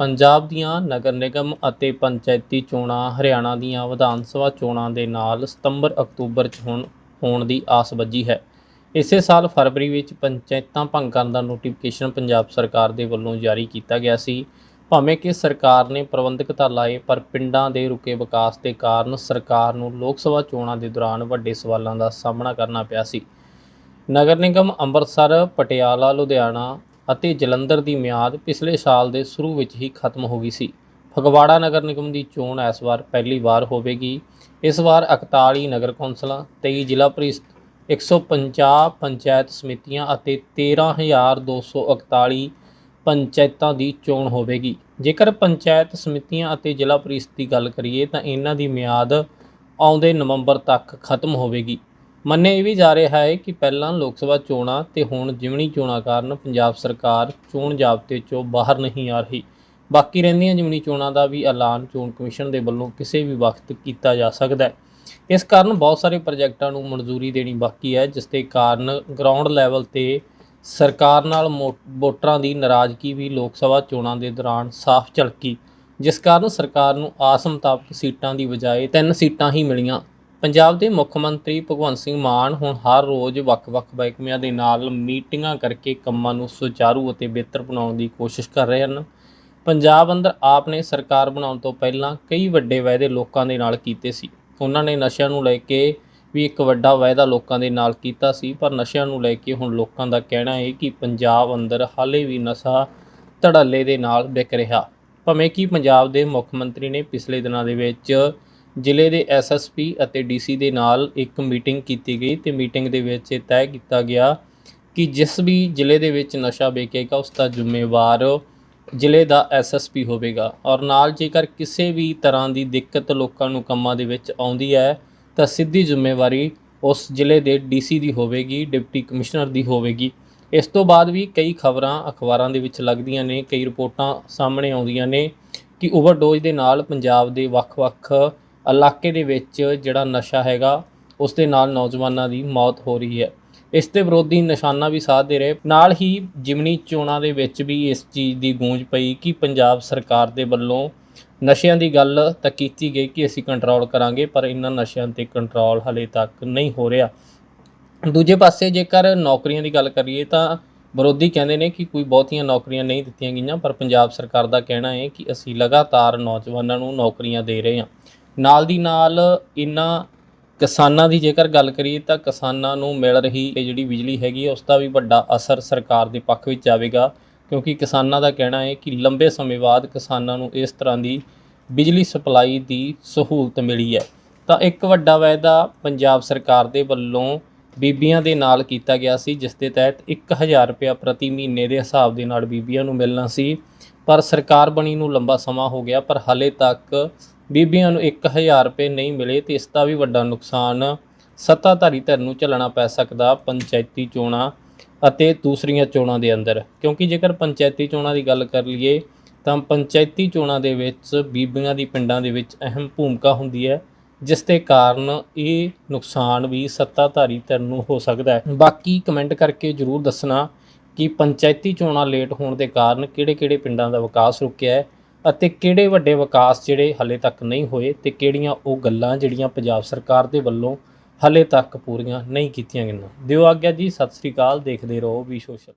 ਪੰਜਾਬ ਦੀਆਂ ਨਗਰ ਨਿਗਮ ਅਤੇ ਪੰਚਾਇਤੀ ਚੋਣਾਂ ਹਰਿਆਣਾ ਦੀਆਂ ਵਿਧਾਨ ਸਭਾ ਚੋਣਾਂ ਦੇ ਨਾਲ ਸਤੰਬਰ ਅਕਤੂਬਰ 'ਚ ਹੋਣ ਹੋਣ ਦੀ ਆਸ ਵੱਜੀ ਹੈ। ਇਸੇ ਸਾਲ ਫਰਵਰੀ ਵਿੱਚ ਪੰਚਾਇਤਾਂ ਭੰਗ ਕਰਨ ਦਾ ਨੋਟੀਫਿਕੇਸ਼ਨ ਪੰਜਾਬ ਸਰਕਾਰ ਦੇ ਵੱਲੋਂ ਜਾਰੀ ਕੀਤਾ ਗਿਆ ਸੀ। ਭਾਵੇਂ ਕਿ ਸਰਕਾਰ ਨੇ ਪ੍ਰਬੰਧਕ ਤਾਂ ਲਾਏ, ਪਰ ਪਿੰਡਾਂ ਦੇ ਰੁਕੇ ਵਿਕਾਸ ਦੇ ਕਾਰਨ ਸਰਕਾਰ ਨੂੰ ਲੋਕ ਸਭਾ ਚੋਣਾਂ ਦੇ ਦੌਰਾਨ ਵੱਡੇ ਸਵਾਲਾਂ ਦਾ ਸਾਹਮਣਾ ਕਰਨਾ ਪਿਆ ਸੀ। ਨਗਰ ਨਿਗਮ ਅੰਮ੍ਰਿਤਸਰ, ਪਟਿਆਲਾ, ਲੁਧਿਆਣਾ ਅਤੇ ਜਲੰਧਰ ਦੀ ਮਿਆਦ ਪਿਛਲੇ ਸਾਲ ਦੇ ਸ਼ੁਰੂ ਵਿੱਚ ਹੀ ਖਤਮ ਹੋ ਗਈ ਸੀ। ਫਗਵਾੜਾ ਨਗਰ ਨਿਗਮ ਦੀ ਚੋਣ ਇਸ ਵਾਰ ਪਹਿਲੀ ਵਾਰ ਹੋਵੇਗੀ। ਇਸ ਵਾਰ 41 ਨਗਰ ਕੌਂਸਲਾਂ 23 ਜ਼ਿਲ੍ਹਾ ਪ੍ਰੀਸ਼ਦ 150 ਪੰਚਾਇਤ ਸਮਿਤੀਆਂ ਅਤੇ 13241 ਪੰਚਾਇਤਾਂ ਦੀ ਚੋਣ ਹੋਵੇਗੀ। ਜੇਕਰ ਪੰਚਾਇਤ ਸਮਿਤੀਆਂ ਅਤੇ ਜ਼ਿਲ੍ਹਾ ਪ੍ਰੀਸ਼ਦ ਦੀ ਗੱਲ ਕਰੀਏ ਤਾਂ ਇਹਨਾਂ ਦੀ ਮਿਆਦ ਆਉਂਦੇ ਨਵੰਬਰ ਤੱਕ ਖਤਮ ਹੋਵੇਗੀ। ਮੰਨਿਆ ਇਹ ਵੀ ਜਾ ਰਿਹਾ ਹੈ ਕਿ ਪਹਿਲਾਂ ਲੋਕ ਸਭਾ ਚੋਣਾਂ ਤੇ ਹੁਣ ਜਿਮਣੀ ਚੋਣਾਂ ਕਾਰਨ ਪੰਜਾਬ ਸਰਕਾਰ ਚੋਣ ਜ਼ਾਬਤੇ 'ਚੋਂ ਬਾਹਰ ਨਹੀਂ ਆ ਰਹੀ। ਬਾਕੀ ਰਹਿੰਦੀਆਂ ਜਿਮਣੀ ਚੋਣਾਂ ਦਾ ਵੀ ਐਲਾਨ ਚੋਣ ਕਮਿਸ਼ਨ ਦੇ ਵੱਲੋਂ ਕਿਸੇ ਵੀ ਵਕਤ ਕੀਤਾ ਜਾ ਸਕਦਾ ਹੈ। ਇਸ ਕਾਰਨ ਬਹੁਤ ਸਾਰੇ ਪ੍ਰੋਜੈਕਟਾਂ ਨੂੰ ਮਨਜ਼ੂਰੀ ਦੇਣੀ ਬਾਕੀ ਹੈ, ਜਿਸ ਦੇ ਕਾਰਨ ਗਰਾਊਂਡ ਲੈਵਲ ਤੇ ਸਰਕਾਰ ਨਾਲ ਮੋ- ਵੋਟਰਾਂ ਦੀ ਨਾਰਾਜ਼ਗੀ ਵੀ ਲੋਕ ਸਭਾ ਚੋਣਾਂ ਦੇ ਦੌਰਾਨ ਸਾਫ਼ ਝਲਕੀ, ਜਿਸ ਕਾਰਨ ਸਰਕਾਰ ਨੂੰ ਆਸ ਮੁਤਾਬਕ ਸੀਟਾਂ ਦੀ ਬਜਾਏ ਤਿੰਨ ਸੀਟਾਂ ਹੀ ਮਿਲੀਆਂ। ਪੰਜਾਬ ਦੇ ਮੁੱਖ ਮੰਤਰੀ ਭਗਵੰਤ ਸਿੰਘ ਮਾਨ ਹੁਣ ਹਰ ਰੋਜ਼ ਵੱਖ-ਵੱਖ ਮਹਿਕਮਿਆਂ ਦੇ ਨਾਲ ਮੀਟਿੰਗਾਂ ਕਰਕੇ ਕੰਮਾਂ ਨੂੰ ਸੁਚਾਰੂ ਅਤੇ ਬਿਹਤਰ ਬਣਾਉਣ ਦੀ ਕੋਸ਼ਿਸ਼ ਕਰ ਰਹੇ ਹਨ। ਪੰਜਾਬ ਅੰਦਰ ਆਪ ਨੇ ਸਰਕਾਰ ਬਣਾਉਣ ਤੋਂ ਪਹਿਲਾਂ ਕਈ ਵੱਡੇ ਵਾਅਦੇ ਲੋਕਾਂ ਦੇ ਨਾਲ ਕੀਤੇ ਸੀ। ਉਹਨਾਂ ਨੇ ਨਸ਼ਿਆਂ ਨੂੰ ਲੈ ਕੇ ਵੀ ਇੱਕ ਵੱਡਾ ਵਾਅਦਾ ਲੋਕਾਂ ਦੇ ਨਾਲ ਕੀਤਾ ਸੀ, ਪਰ ਨਸ਼ਿਆਂ ਨੂੰ ਲੈ ਕੇ ਹੁਣ ਲੋਕਾਂ ਦਾ ਕਹਿਣਾ ਹੈ ਕਿ ਪੰਜਾਬ ਅੰਦਰ ਹਾਲੇ ਵੀ ਨਸ਼ਾ ਧੜੱਲੇ ਦੇ ਨਾਲ ਵਿਕ ਰਿਹਾ। ਭਾਵੇਂ ਕਿ ਪੰਜਾਬ ਦੇ ਮੁੱਖ ਮੰਤਰੀ ਨੇ ਪਿਛਲੇ ਦਿਨਾਂ ਦੇ ਵਿੱਚ ਜ਼ਿਲ੍ਹੇ ਦੇ ਐਸਐਸਪੀ ਅਤੇ ਡੀਸੀ ਦੇ ਨਾਲ ਇੱਕ ਮੀਟਿੰਗ ਕੀਤੀ ਗਈ ਤੇ ਮੀਟਿੰਗ ਦੇ ਵਿੱਚ ਇਹ ਤੈਅ ਕੀਤਾ ਗਿਆ ਕਿ ਜਿਸ ਵੀ ਜ਼ਿਲ੍ਹੇ ਦੇ ਵਿੱਚ ਨਸ਼ਾ ਵੇਚੇਗਾ, ਉਸ ਦਾ ਜ਼ਿੰਮੇਵਾਰ ਜ਼ਿਲ੍ਹੇ ਦਾ ਐਸਐਸਪੀ ਹੋਵੇਗਾ। ਔਰ ਨਾਲ ਜੇਕਰ ਕਿਸੇ ਵੀ ਤਰ੍ਹਾਂ ਦੀ ਦਿੱਕਤ ਲੋਕਾਂ ਨੂੰ ਕੰਮਾਂ ਦੇ ਵਿੱਚ ਆਉਂਦੀ ਹੈ, ਤਾਂ ਸਿੱਧੀ ਜ਼ਿੰਮੇਵਾਰੀ ਉਸ ਜ਼ਿਲ੍ਹੇ ਦੇ ਡੀਸੀ ਦੀ ਹੋਵੇਗੀ, ਡਿਪਟੀ ਕਮਿਸ਼ਨਰ ਦੀ ਹੋਵੇਗੀ। ਇਸ ਤੋਂ ਬਾਅਦ ਵੀ ਕਈ ਖਬਰਾਂ ਅਖਬਾਰਾਂ ਦੇ ਵਿੱਚ ਲੱਗਦੀਆਂ ਨੇ, ਕਈ ਰਿਪੋਰਟਾਂ ਸਾਹਮਣੇ ਆਉਂਦੀਆਂ ਨੇ ਕਿ ਓਵਰਡੋਜ਼ ਦੇ ਨਾਲ ਪੰਜਾਬ ਦੇ ਵੱਖ-ਵੱਖ ਇਲਾਕੇ ਦੇ ਵਿੱਚ ਜਿਹੜਾ ਨਸ਼ਾ ਹੈਗਾ ਉਸ ਦੇ ਨਾਲ ਨੌਜਵਾਨਾਂ ਦੀ ਮੌਤ ਹੋ ਰਹੀ ਹੈ। ਇਸ ਦੇ ਵਿਰੋਧੀ ਨਿਸ਼ਾਨਾ ਵੀ ਸਾਧ ਦੇ ਰਹੇ। ਨਾਲ ਹੀ ਜਿਮਨੀ ਚੋਣਾਂ ਦੇ ਵਿੱਚ ਵੀ ਇਸ ਚੀਜ਼ ਦੀ ਗੂੰਜ ਪਈ ਕਿ ਪੰਜਾਬ ਸਰਕਾਰ ਦੇ ਵੱਲੋਂ ਨਸ਼ਿਆਂ ਦੀ ਗੱਲ ਤਾਂ ਕੀਤੀ ਗਈ ਕਿ ਅਸੀਂ ਕੰਟਰੋਲ ਕਰਾਂਗੇ, ਪਰ ਇਹਨਾਂ ਨਸ਼ਿਆਂ ਤੇ ਕੰਟਰੋਲ ਹਲੇ ਤੱਕ ਨਹੀਂ ਹੋ ਰਿਹਾ। ਦੂਜੇ ਪਾਸੇ ਜੇਕਰ ਨੌਕਰੀਆਂ ਦੀ ਗੱਲ ਕਰੀਏ ਤਾਂ ਵਿਰੋਧੀ ਕਹਿੰਦੇ ਨੇ ਕਿ ਕੋਈ ਬਹੁਤੀਆਂ ਨੌਕਰੀਆਂ ਨਹੀਂ ਦਿੱਤੀਆਂ ਗਈਆਂ, ਪਰ ਪੰਜਾਬ ਸਰਕਾਰ ਦਾ ਕਹਿਣਾ ਹੈ ਕਿ ਅਸੀਂ ਲਗਾਤਾਰ ਨੌਜਵਾਨਾਂ ਨੂੰ ਨੌਕਰੀਆਂ ਦੇ ਰਹੇ ਹਾਂ। ਨਾਲ ਦੀ ਨਾਲ ਇਹਨਾਂ ਕਿਸਾਨਾਂ ਦੀ ਜੇਕਰ ਗੱਲ ਕਰੀਏ ਤਾਂ ਕਿਸਾਨਾਂ ਨੂੰ ਮਿਲ ਰਹੀ ਇਹ ਜਿਹੜੀ ਬਿਜਲੀ ਹੈਗੀ ਹੈ ਉਸ ਦਾ ਵੀ ਵੱਡਾ ਅਸਰ ਸਰਕਾਰ ਦੇ ਪੱਖ ਵਿੱਚ ਆਵੇਗਾ, ਕਿਉਂਕਿ ਕਿਸਾਨਾਂ ਦਾ ਕਹਿਣਾ ਹੈ ਕਿ ਲੰਬੇ ਸਮੇਂ ਬਾਅਦ ਕਿਸਾਨਾਂ ਨੂੰ ਇਸ ਤਰ੍ਹਾਂ ਦੀ ਬਿਜਲੀ ਸਪਲਾਈ ਦੀ ਸਹੂਲਤ ਮਿਲੀ ਹੈ। ਤਾਂ ਇੱਕ ਵੱਡਾ ਵਾਅਦਾ ਪੰਜਾਬ ਸਰਕਾਰ ਦੇ ਵੱਲੋਂ ਬੀਬੀਆਂ ਦੇ ਨਾਲ ਕੀਤਾ ਗਿਆ ਸੀ, ਜਿਸ ਦੇ ਤਹਿਤ 1000 ਰੁਪਇਆ ਪ੍ਰਤੀ ਮਹੀਨੇ ਦੇ ਹਿਸਾਬ ਦੇ ਨਾਲ ਬੀਬੀਆਂ ਨੂੰ ਮਿਲਣਾ ਸੀ। ਪਰ ਸਰਕਾਰ ਬਣੀ ਨੂੰ ਲੰਬਾ ਸਮਾਂ ਹੋ ਗਿਆ, ਪਰ ਹਾਲੇ ਤੱਕ ਬੀਬੀਆਂ ਨੂੰ 1000 ਰੁਪਏ ਨਹੀਂ ਮਿਲੇ ਤੇ ਇਸ ਦਾ ਵੀ ਵੱਡਾ ਨੁਕਸਾਨ ਸੱਤਾਧਾਰੀ ਧਿਰ ਨੂੰ ਝੱਲਣਾ ਪੈ ਸਕਦਾ ਪੰਚਾਇਤੀ ਚੋਣਾਂ ਅਤੇ ਦੂਸਰੀਆਂ ਚੋਣਾਂ ਦੇ ਅੰਦਰ। ਕਿਉਂਕਿ ਜੇਕਰ ਪੰਚਾਇਤੀ ਚੋਣਾਂ ਦੀ ਗੱਲ ਕਰ ਲਈਏ, ਤਾਂ ਪੰਚਾਇਤੀ ਚੋਣਾਂ ਦੇ ਵਿੱਚ ਬੀਬੀਆਂ ਦੀ ਪਿੰਡਾਂ ਦੇ ਵਿੱਚ ਅਹਿਮ ਭੂਮਿਕਾ ਹੁੰਦੀ ਹੈ, ਜਿਸ ਦੇ ਕਾਰਨ ਇਹ ਨੁਕਸਾਨ ਵੀ ਸੱਤਾਧਾਰੀ ਧਿਰ ਨੂੰ ਹੋ ਸਕਦਾ ਹੈ। ਬਾਕੀ ਕਮੈਂਟ ਕਰਕੇ ਜਰੂਰ ਦੱਸਣਾ ਕਿ ਪੰਚਾਇਤੀ ਚੋਣਾਂ ਲੇਟ ਹੋਣ ਦੇ ਕਾਰਨ ਕਿਹੜੇ-ਕਿਹੜੇ ਪਿੰਡਾਂ ਦਾ ਵਿਕਾਸ ਰੁਕਿਆ ਹੈ ਅਤੇ ਕਿਹੜੇ ਵੱਡੇ ਵਿਕਾਸ ਜਿਹੜੇ ਹਲੇ ਤੱਕ ਨਹੀਂ ਹੋਏ ਤੇ ਕਿਹੜੀਆਂ ਉਹ ਗੱਲਾਂ ਜਿਹੜੀਆਂ ਪੰਜਾਬ ਸਰਕਾਰ ਦੇ ਵੱਲੋਂ ਹਲੇ ਤੱਕ ਪੂਰੀਆਂ ਨਹੀਂ ਕੀਤੀਆਂ ਗਈਆਂ। ਦਿਓ ਆਗਿਆ ਜੀ, ਸਤਿ ਸ੍ਰੀ ਅਕਾਲ, ਦੇਖਦੇ ਰਹੋ ਵੀ ਸੋਸ਼ਲ